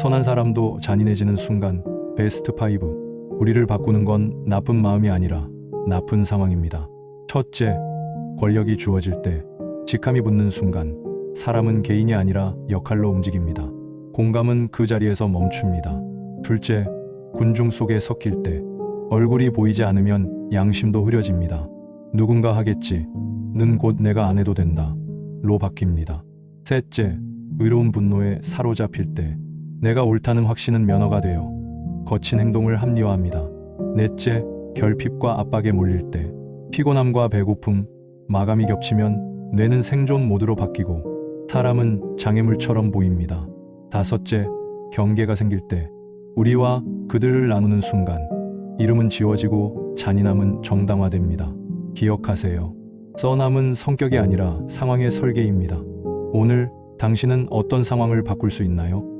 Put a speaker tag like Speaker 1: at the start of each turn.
Speaker 1: 선한 사람도 잔인해지는 순간 베스트 5. 우리를 바꾸는 건 나쁜 마음이 아니라 나쁜 상황입니다. 첫째, 권력이 주어질 때 직함이 붙는 순간 사람은 개인이 아니라 역할로 움직입니다. 공감은 그 자리에서 멈춥니다. 둘째, 군중 속에 섞일 때 얼굴이 보이지 않으면 양심도 흐려집니다. 누군가 하겠지. 는 곧 내가 안 해도 된다. 로 바뀝니다. 셋째, 의로운 분노에 사로잡힐 때 내가 옳다는 확신은 면허가 되어 거친 행동을 합리화합니다. 넷째, 결핍과 압박에 몰릴 때 피곤함과 배고픔, 마감이 겹치면 뇌는 생존 모드로 바뀌고 사람은 장애물처럼 보입니다. 다섯째, 경계가 생길 때 우리와 그들을 나누는 순간 이름은 지워지고 잔인함은 정당화됩니다. 기억하세요. 써남은 성격이 아니라 상황의 설계입니다. 오늘 당신은 어떤 상황을 바꿀 수 있나요?